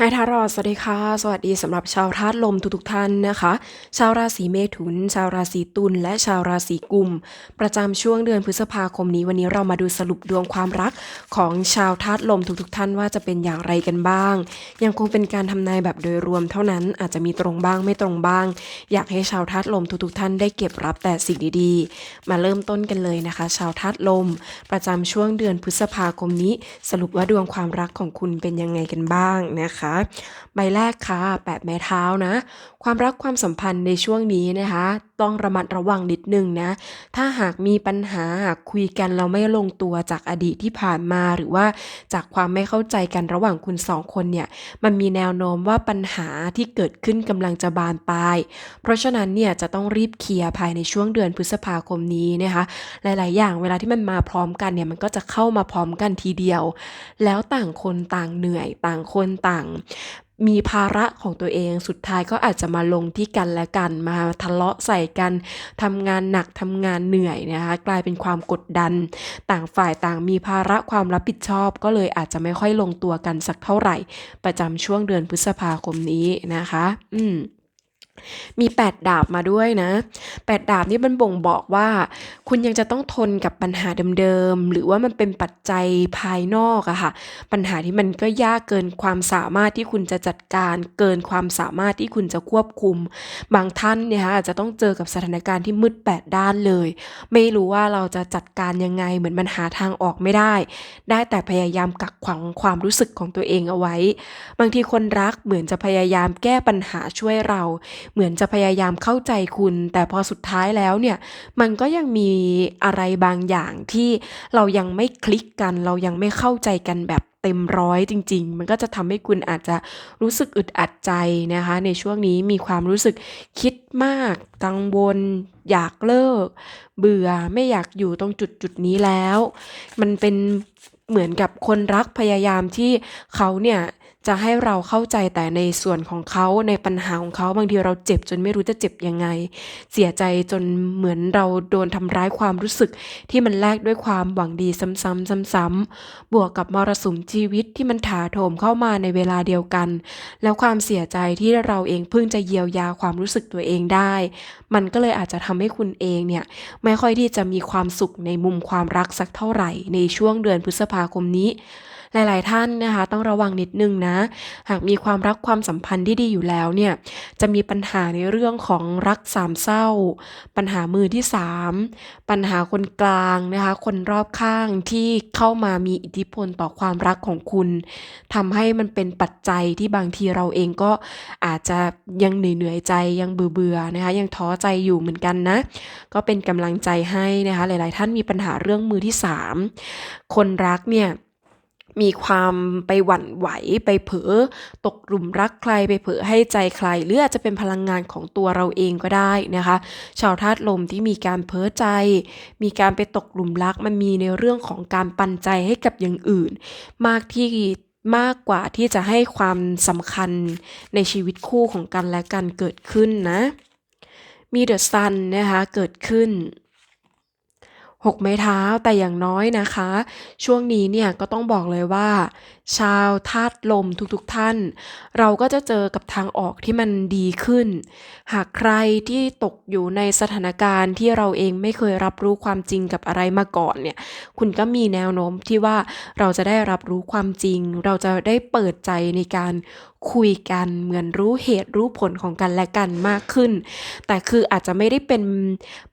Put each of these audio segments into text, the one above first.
ไฮทารอดสวัสดีค่ะ สวัสดีสำหรับชาวธาตุลมทุกๆท่านนะคะ ชาวราศีเมถุน ชาวราศีตุลและชาวราศีกุม ประจำช่วงเดือนพฤษภาคมนี้วันนี้เรามาดูสรุปดวงความรักของชาวธาตุลมทุกๆ ท่านว่าจะเป็นอย่างไรกันบ้าง ยังคงเป็นการทำนายแบบโดยรวมเท่านั้นอาจจะมีตรงบ้างไม่ตรงบ้าง อยากให้ชาวธาตุลมทุกๆ ท่านได้เก็บรับแต่สิ่งดีๆ มาเริ่มต้นกันเลยนะคะ ชาวธาตุลม ประจำช่วงเดือนพฤษภาคมนี้ สรุปว่าดวงความรักของคุณเป็นยังไงกันบ้างนะคะใบแรกค่ะแปดไม้เท้านะ ความรักความสัมพันธ์ในช่วงนี้นะคะ ต้องระมัดระวังนิดนึงนะ ถ้าหากมีปัญหาหากคุยกันเราไม่ลงตัวจากอดีตที่ผ่านมาหรือว่าจากความไม่เข้าใจกันระหว่างคุณสองคนเนี่ย มันมีแนวโน้มว่าปัญหาที่เกิดขึ้นกำลังจะบานปลาย เพราะฉะนั้นเนี่ยจะต้องรีบเคลียร์ภายในช่วงเดือนพฤษภาคมนี้นะคะ หลาย ๆ อย่างเวลาที่มันมาพร้อมกันเนี่ยมันก็จะเข้ามาพร้อมกันทีเดียว แล้วต่างคนต่างเหนื่อยต่างคนต่าง มีภาระของตัวเองสุดท้ายก็อาจจะมาลงที่กันและกัน มาทะเลาะใส่กันทำงานหนักทำงานเหนื่อยนะคะกลายเป็นความกดดัน ต่างฝ่ายต่างมีภาระความรับผิดชอบ ก็เลยอาจจะไม่ค่อยลงตัวกันสักเท่าไหร่ ประจำช่วงเดือนพฤษภาคมนี้นะคะ อืม มี 8 ดาบมาด้วยนะ 8 ดาบนี่มันบ่งบอกว่า คุณยังจะต้องทนกับปัญหาเดิมๆ หรือว่ามันเป็นปัจจัยภายนอกอะค่ะ ปัญหาที่มันก็ยากเกินความสามารถที่คุณจะจัดการ เกินความสามารถที่คุณจะควบคุม บางท่านเนี่ยคะอาจจะต้องเจอกับสถานการณ์ที่มืดแปดด้านเลย ไม่รู้ว่าเราจะจัดการยังไง เหมือนมันหาทางออกไม่ได้ ได้แต่พยายามกักขังความรู้สึกของตัวเองเอาไว้ บางทีคนรักเหมือนจะพยายามแก้ปัญหาช่วยเราเหมือนจะพยายามเข้าใจคุณ แต่พอสุดท้ายแล้วเนี่ย มันก็ยังมีอะไรบางอย่างที่เรายังไม่คลิกกัน เรายังไม่เข้าใจกันแบบเต็มร้อยจริง ๆ มันก็จะทำให้คุณอาจจะรู้สึกอึดอัดใจนะคะ ในช่วงนี้มีความรู้สึกคิดมาก กังวล อยากเลิก เบื่อไม่อยากอยู่ตรงจุดจุดนี้แล้ว มันเป็นเหมือนกับคนรักพยายามที่เขาเนี่ย จะให้เราเข้าใจแต่ในส่วนของเขาในปัญหาของเขาบางทีเราเจ็บจนไม่รู้จะเจ็บยังไง เสียใจจนเหมือนเราโดนทำร้ายความรู้สึก ที่มันแลกด้วยความหวังดีซ้ำๆซ้ำๆบวกกับมรสุมชีวิตที่มันถาโถมเข้ามาในเวลาเดียวกัน แล้วความเสียใจที่เราเองเพิ่งจะเยียวยาความรู้สึกตัวเองได้มันก็เลยอาจจะทำให้คุณเองเนี่ยไม่ค่อยที่จะมีความสุขในมุมความรักสักเท่าไหร่ ในช่วงเดือนพฤษภาคมนี้ หลาย ๆ ท่านนะคะ ต้องระวังนิดนึงนะ หากมีความรักความสัมพันธ์ที่ดีอยู่แล้วเนี่ยจะมีปัญหาในเรื่องของรักสามเศร้า ปัญหามือที่สามปัญหาคนกลางนะคะ คนรอบข้างที่เข้ามามีอิทธิพลต่อความรักของคุณทำให้มันเป็นปัจจัยที่บางทีเราเองก็อาจจะยังเหนื่อยๆใจยังเบื่อๆนะคะยังท้อใจอยู่เหมือนกันนะ ก็เป็นกำลังใจให้นะคะ หลาย ๆ ท่านมีปัญหาเรื่องมือที่สามคนรักเนี่ยมีความไปหวั่นไหวไปเผลอตกหลุมรักใครไปเผลอให้ใจใคร หรืออาจจะเป็นพลังงานของตัวเราเองก็ได้นะคะ ชาวธาตุลมที่มีการเพ้อใจ มีการไปตกหลุมรักมันมีในเรื่องของการปันใจให้กับอย่างอื่น มากที่มากกว่าที่จะให้ความสำคัญในชีวิตคู่ของกันและกันเกิดขึ้นนะ มีเดอะซันนะคะเกิดขึ้นหกไม้เท้าแต่อย่างน้อยนะคะ ช่วงนี้เนี่ยก็ต้องบอกเลยว่า ชาวธาตุลมทุกๆท่าน เราก็จะเจอกับทางออกที่มันดีขึ้น หากใครที่ตกอยู่ในสถานการณ์ที่เราเองไม่เคยรับรู้ความจริงกับอะไรมาก่อนเนี่ย คุณก็มีแนวโน้มที่ว่าเราจะได้รับรู้ความจริง เราจะได้เปิดใจในการคุยกันเหมือนรู้เหตุรู้ผลของกันและกันมากขึ้น แต่คืออาจจะไม่ได้เป็น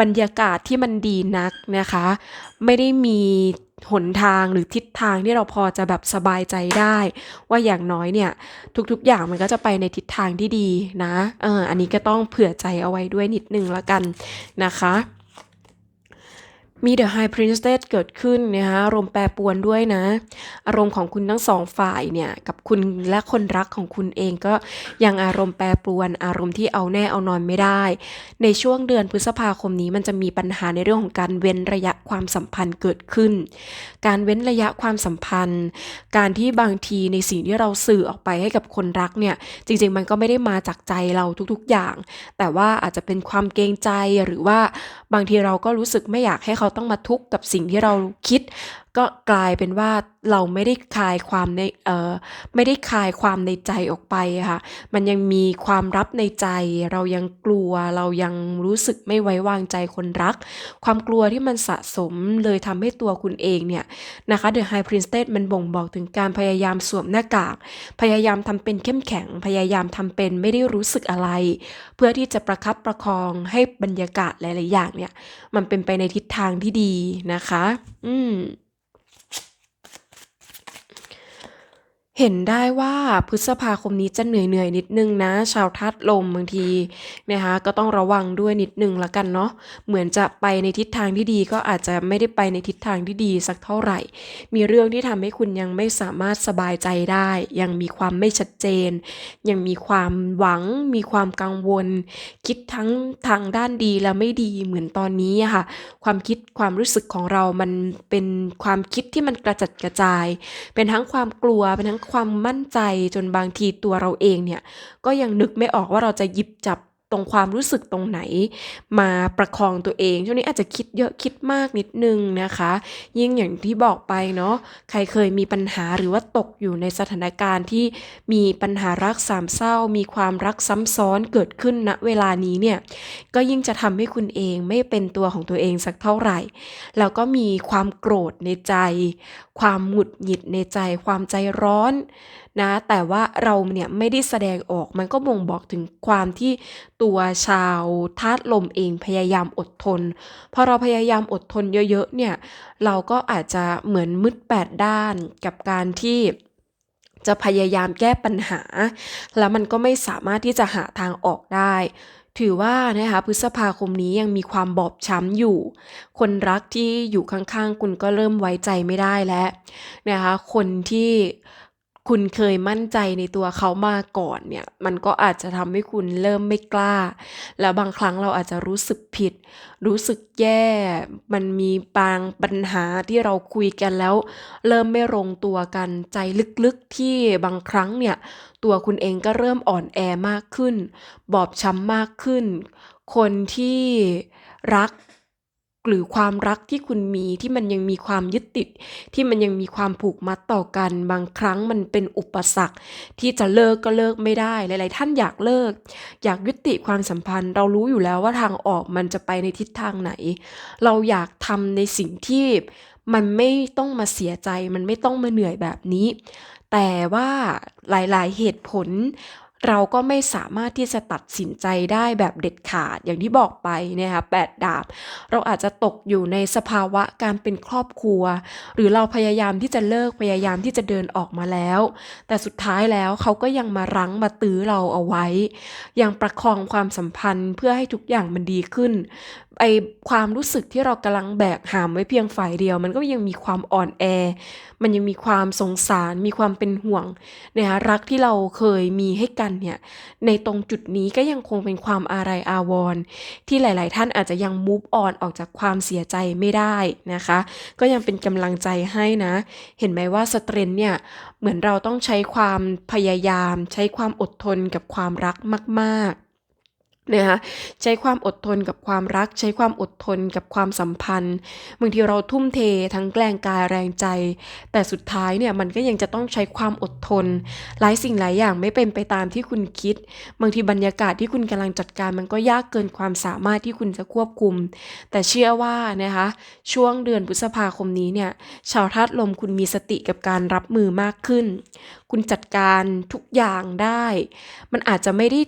บรรยากาศที่มันดีนักนะคะ ไม่ได้มี หนทางหรือทิศทางที่เราพอจะแบบสบายใจได้ ว่าอย่างน้อยเนี่ยทุกๆอย่างมันก็จะไปในทิศทางที่ดีนะเอออันนี้ก็ต้องเผื่อใจเอาไว้ด้วยนิดนึงละกันนะคะ มี The High Priestess เกิดขึ้นนะคะอารมณ์แปรปรวนด้วยนะ อารมณ์ของคุณทั้งสองฝ่ายเนี่ย กับคุณและคนรักของคุณเองก็ยังอารมณ์แปรปรวน อารมณ์ที่เอาแน่เอานอนไม่ได้ ในช่วงเดือนพฤษภาคมนี้มันจะมีปัญหาในเรื่องของการเว้นระยะความสัมพันธ์เกิดขึ้น การเว้นระยะความสัมพันธ์ การที่บางทีในสิ่งที่เราสื่อออกไปให้กับคนรักเนี่ย จริง ๆ มันก็ไม่ได้มาจากใจเราทุกๆอย่าง แต่ว่าอาจจะเป็นความเกรงใจหรือว่าบางทีเราก็รู้สึกไม่อยากให้เขาต้องมาทุกข์กับสิ่งที่เราคิดก็กลายเป็นว่าเราไม่ได้คลายความในเอ่อไม่ได้คลายความในใจออกไปะค่ะ มันยังมีความลับในใจ เรายังกลัว เรายังรู้สึกไม่ไว้วางใจคนรัก ความกลัวที่มันสะสมเลยทำให้ตัวคุณเองเนี่ยนะคะ The High Priestess มันบ่งบอกถึงการพยายามสวมหน้ากาก พยายามทำเป็นเข้มแข็ง พยายามทำเป็นไม่ได้รู้สึกอะไร เพื่อที่จะประคับประคองให้บรรยากาศหลาย ๆ อย่างเนี่ย มันเป็นไปในทิศทางที่ดีนะคะ อืม เห็นได้ว่าพฤษภาคมนี้จะเหนื่อย ๆ นิดนึงนะ ชาวธาตุลมบางทีนะคะก็ต้องระวังด้วยนิดนึงละกันเนาะเหมือนจะไปในทิศทางที่ดีก็อาจจะไม่ได้ไปในทิศทางที่ดีสักเท่าไหร่ มีเรื่องที่ทำให้คุณยังไม่สามารถสบายใจได้ ยังมีความไม่ชัดเจน ยังมีความหวัง มีความกังวล คิดทั้งทางด้านดีและไม่ดีเหมือนตอนนี้ค่ะ ความคิดความรู้สึกของเรามันเป็นความคิดที่มันกระจัดกระจาย เป็นทั้งความกลัวเป็นทั้งความมั่นใจจนบางทีตัวเราเองเนี่ยก็ยังนึกไม่ออกว่าเราจะหยิบจับ ตรงความรู้สึกตรงไหน มาประคองตัวเองช่วงนี้อาจจะคิดเยอะคิดมากนิดนึงนะคะ ยิ่งอย่างที่บอกไปเนาะใครเคยมีปัญหาหรือว่าตกอยู่ในสถานการณ์ที่มีปัญหารักสามเศร้า มีความรักซ้ำซ้อนเกิดขึ้นณเวลานี้เนี่ยก็ยิ่งจะทำให้คุณเองไม่เป็นตัวของตัวเองสักเท่าไหร่ แล้วก็มีความโกรธในใจ ความหงุดหงิดในใจ ความใจร้อนนะแต่ว่าเราเนี่ยไม่ได้แสดงออกมันก็บ่งบอกถึงความที่ตัวชาวธาตุลมเองพยายามอดทน พอเราพยายามอดทนเยอะๆเนี่ยเราก็อาจจะเหมือนมืดแปดด้านกับการที่จะพยายามแก้ปัญหา แล้วมันก็ไม่สามารถที่จะหาทางออกได้ ถือว่านะคะพฤษภาคมนี้ยังมีความบอบช้ำอยู่ คนรักที่อยู่ข้างๆ คุณก็เริ่มไว้ใจไม่ได้แล้วนะคะคนที่ คุณเคยมั่นใจในตัวเขามาก่อนเนี่ย มันก็อาจจะทำให้คุณเริ่มไม่กล้า แล้วบางครั้งเราอาจจะรู้สึกผิด รู้สึกแย่ มันมีบางปัญหาที่เราคุยกันแล้ว เริ่มไม่ลงตัวกันใจลึกๆที่บางครั้งเนี่ย ตัวคุณเองก็เริ่มอ่อนแอมากขึ้น บอบช้ำมากขึ้น คนที่รัก หรือความรักที่คุณมีที่มันยังมีความยึดติด ที่มันยังมีความผูกมัดต่อกัน บางครั้งมันเป็นอุปสรรค ที่จะเลิกก็เลิกไม่ได้ หลาย ๆ ท่านอยากเลิก อยากยุติความสัมพันธ์ เรารู้อยู่แล้วว่าทางออกมันจะไปในทิศทางไหน เราอยากทำในสิ่งที่มันไม่ต้องมาเสียใจ มันไม่ต้องมาเหนื่อยแบบนี้ แต่ว่าหลาย ๆ เหตุผล เราก็ไม่สามารถที่จะตัดสินใจได้แบบเด็ดขาดอย่างที่บอกไปนะคะแปดดาบ เราอาจจะตกอยู่ในสภาวะการเป็นครอบครัว หรือเราพยายามที่จะเลิกพยายามที่จะเดินออกมาแล้ว แต่สุดท้ายแล้วเขาก็ยังมารั้งมาตื้อเราเอาไว้ ยังประคองความสัมพันธ์เพื่อให้ทุกอย่างมันดีขึ้น ไอความรู้สึกที่เรากำลังแบกหามไว้เพียงฝ่ายเดียว มันก็ยังมีความอ่อนแอ มันยังมีความสงสาร มีความเป็นห่วงนะคะรักที่เราเคยมีให้กันเนี่ยในตรงจุดนี้ก็ยังคงเป็นความอาลัยอาวรณ์ที่หลาย ๆ ท่านอาจจะยัง move on ออกจากความเสียใจไม่ได้นะคะ ก็ยังเป็นกำลังใจให้นะ เห็นไหมว่าสเตรนเนี่ยเหมือนเราต้องใช้ความพยายาม ใช้ความอดทนกับความรักมาก ๆ นะคะใช้ความอดทนกับความรัก ใช้ความอดทนกับความสัมพันธ์บางทีเราทุ่มเททั้งแรงกายแรงใจ แต่สุดท้ายเนี่ยมันก็ยังจะต้องใช้ความอดทน หลายสิ่งหลายอย่างไม่เป็นไปตามที่คุณคิด บางทีบรรยากาศที่คุณกำลังจัดการมันก็ยากเกินความสามารถที่คุณจะควบคุม แต่เชื่อว่านะคะช่วงเดือนพฤษภาคมนี้เนี่ยชาวธาตุลมคุณมีสติกับการรับมือมากขึ้น คุณจัดการทุกอย่างได้ มันอาจจะไม่ได้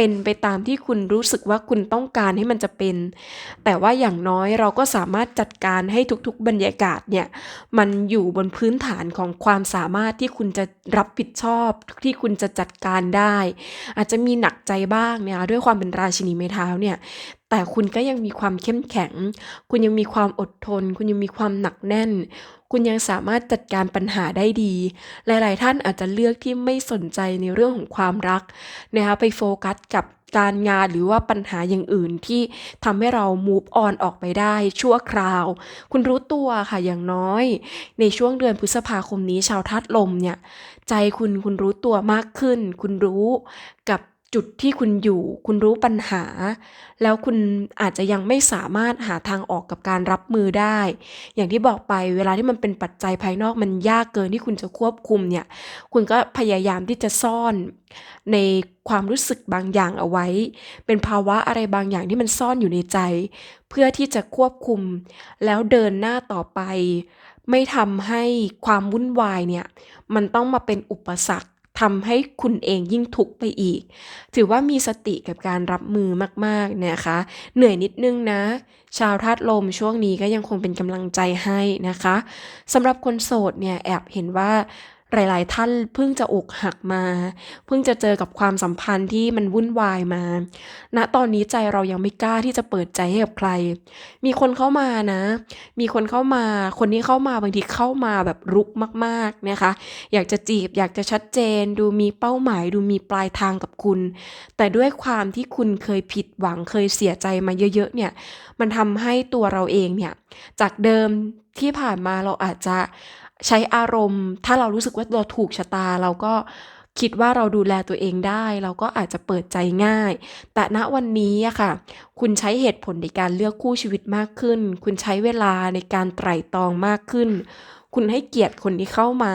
เป็นไปตามที่คุณรู้สึกว่าคุณต้องการให้มันจะเป็น แต่ว่าอย่างน้อยเราก็สามารถจัดการให้ทุกๆ บรรยากาศเนี่ย มันอยู่บนพื้นฐานของความสามารถที่คุณจะรับผิดชอบ ที่คุณจะจัดการได้ อาจจะมีหนักใจบ้างเนี่ยด้วยความเป็นราชินีไม้เท้าเนี่ยแต่คุณก็ยังมีความเข้มแข็ง คุณยังมีความอดทน คุณยังมีความหนักแน่น คุณยังสามารถจัดการปัญหาได้ดี หลาย ๆ ท่านอาจจะเลือกที่ไม่สนใจในเรื่องของความรักนะคะไปโฟกัสกับการงานหรือว่าปัญหาอย่างอื่นที่ทำให้เรา move on ออกไปได้ชั่วคราว คุณรู้ตัวค่ะอย่างน้อย ในช่วงเดือนพฤษภาคมนี้ชาวธาตุลมเนี่ย ใจคุณคุณรู้ตัวมากขึ้น คุณรู้กับ จุดที่คุณอยู่ คุณรู้ปัญหา แล้วคุณอาจจะยังไม่สามารถหาทางออกกับการรับมือได้ อย่างที่บอกไปเวลาที่มันเป็นปัจจัยภายนอกมันยากเกินที่คุณจะควบคุมเนี่ย คุณก็พยายามที่จะซ่อนในความรู้สึกบางอย่างเอาไว้ เป็นภาวะอะไรบางอย่างที่มันซ่อนอยู่ในใจ เพื่อที่จะควบคุม แล้วเดินหน้าต่อไป ไม่ทำให้ความวุ่นวายเนี่ย มันต้องมาเป็นอุปสรรค ทำให้คุณเองยิ่งทุกข์ไปอีก ถือว่ามีสติกับการรับมือมากๆนะคะ เหนื่อยนิดนึงนะ ชาวธาตุลมช่วงนี้ก็ยังคงเป็นกำลังใจให้นะคะสำหรับคนโสดเนี่ยแอบเห็นว่า หลาย ๆ ท่านเพิ่งจะอกหักมา เพิ่งจะเจอกับความสัมพันธ์ที่มันวุ่นวายมาณตอนนี้ใจเรายังไม่กล้าที่จะเปิดใจให้กับใคร มีคนเข้ามานะ มีคนเข้ามา คนที่เข้ามาบางทีเข้ามาแบบรุกมาก ๆ นะคะ อยากจะจีบ อยากจะชัดเจน ดูมีเป้าหมาย ดูมีปลายทางกับคุณ แต่ด้วยความที่คุณเคยผิดหวังเคยเสียใจมาเยอะ ๆ เนี่ย มันทำให้ตัวเราเองเนี่ย จากเดิมที่ผ่านมาเราอาจจะ ใช้อารมณ์ ถ้าเรารู้สึกว่าเราถูกชะตา เราก็คิดว่าเราดูแลตัวเองได้ เราก็อาจจะเปิดใจง่าย แต่ณวันนี้อะค่ะ คุณใช้เหตุผลในการเลือกคู่ชีวิตมากขึ้น คุณใช้เวลาในการไตร่ตรองมากขึ้น คุณให้เกียรติคนที่เข้ามา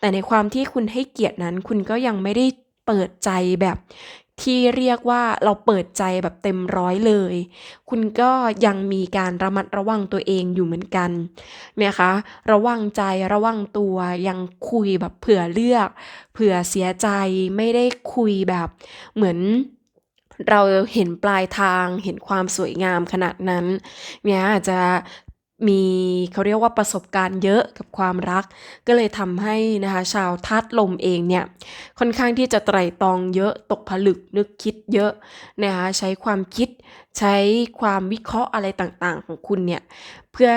แต่ในความที่คุณให้เกียรตินั้น คุณก็ยังไม่ได้เปิดใจแบบ ที่เรียกว่าเราเปิดใจแบบเต็มร้อยเลย คุณก็ยังมีการระมัดระวังตัวเองอยู่เหมือนกันนะคะ ระวังใจระวังตัวยังคุยแบบเผื่อเลือก เผื่อเสียใจไม่ได้คุยแบบเหมือนเราเห็นปลายทางเห็นความสวยงามขนาดนั้น เนี่ยอาจจะ มีเขาเรียกว่าประสบการณ์เยอะกับความรัก ก็เลยทำให้นะคะชาวธาตุลมเองเนี่ยค่อนข้างที่จะไตร่ตรองเยอะตกผลึกนึกคิดเยอะนะคะใช้ความคิดใช้ความวิเคราะห์อะไรต่างๆของคุณเนี่ยเพื่อ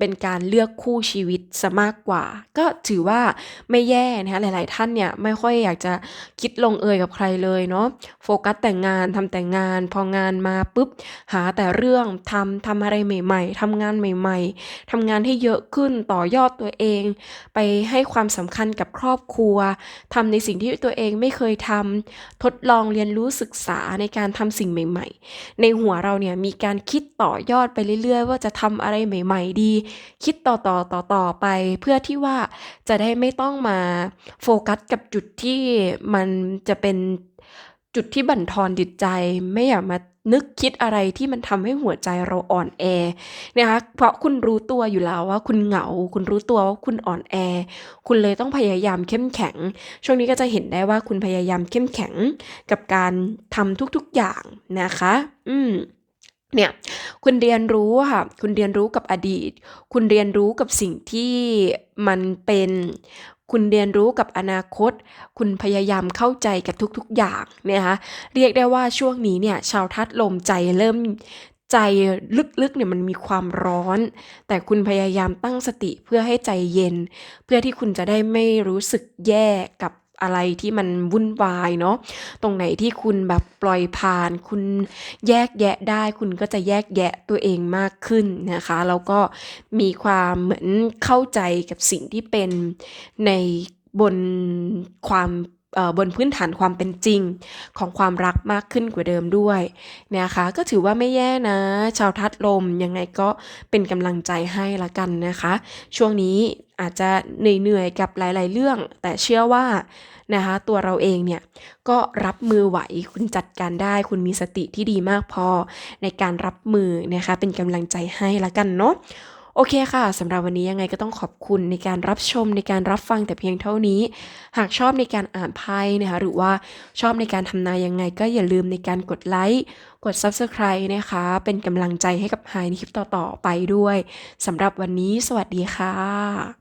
เป็นการเลือกคู่ชีวิตซะมากกว่า ก็ถือว่าไม่แย่นะคะหลาย ๆ ท่านเนี่ยไม่ค่อยอยากจะคิดลงเอยกับใครเลยเนาะโฟกัสแต่งงานทำแต่งงาน พองานมาปุ๊บ หาแต่เรื่องทำทำอะไรใหม่ ๆทำงานใหม่ ๆทำงานให้เยอะขึ้นต่อยอดตัวเอง ไปให้ความสำคัญกับครอบครัวทำในสิ่งที่ตัวเองไม่เคยทำทดลองเรียนรู้ศึกษาในการทำสิ่งใหม่ ๆ ในหัวเราเนี่ยมีการคิดต่อยอดไปเรื่อย ๆ ว่าจะทำอะไรใหม่ ๆ ดีคิดต่อต่อต่อต่อไป เพื่อที่ว่าจะได้ไม่ต้องมาโฟกัสกับจุดที่มันจะเป็นจุดที่บั่นทอนจิตใจ ไม่อยากมานึกคิดอะไรที่มันทำให้หัวใจเราอ่อนแอนะคะเพราะคุณรู้ตัวอยู่แล้วว่าคุณเหงา คุณรู้ตัวว่าคุณอ่อนแอ คุณเลยต้องพยายามเข้มแข็ง ช่วงนี้ก็จะเห็นได้ว่าคุณพยายามเข้มแข็งกับการทำทุกๆอย่างนะคะ อืม เนี่ยคุณเรียนรู้ค่ะคุณเรียนรู้กับอดีต คุณเรียนรู้กับสิ่งที่มันเป็นคุณเรียนรู้กับอนาคต คุณพยายามเข้าใจกับทุกๆอย่างนะคะเรียกได้ว่าช่วงนี้เนี่ยชาวทัดลมใจเริ่มใจลึกๆเนี่ยมันมีความร้อน แต่คุณพยายามตั้งสติเพื่อให้ใจเย็น เพื่อที่คุณจะได้ไม่รู้สึกแย่กับ อะไรที่มันวุ่นวายเนาะตรงไหนที่คุณแบบปล่อยผ่าน คุณแยกแยะได้ คุณก็จะแยกแยะตัวเองมากขึ้นนะคะแล้วก็มีความเหมือนเข้าใจกับสิ่งที่เป็นในบนความบนพื้นฐานความเป็นจริงของความรักมากขึ้นกว่าเดิมด้วยนะคะก็ถือว่าไม่แย่นะ ชาวทัดลมยังไงก็เป็นกำลังใจให้ละกันนะคะ ช่วงนี้ อาจจะเหนื่อยๆกับหลาย ๆ เรื่อง แต่เชื่อว่านะคะตัวเราเองเนี่ยก็รับมือไหวคุณจัดการได้ คุณมีสติที่ดีมากพอในการรับมือนะคะเป็นกำลังใจให้ละกันเนาะโอเคค่ะสำหรับวันนี้ยังไงก็ต้องขอบคุณในการรับชมในการรับฟังแต่เพียงเท่านี้ หากชอบในการอ่านไพ่นะคะหรือว่าชอบในการทำนายยังไง ก็อย่าลืมในการกดไลค์กด Subscribe นะคะ เป็นกำลังใจให้กับไฮในคลิปต่อ ๆ ไปด้วยสำหรับวันนี้ สวัสดีค่ะ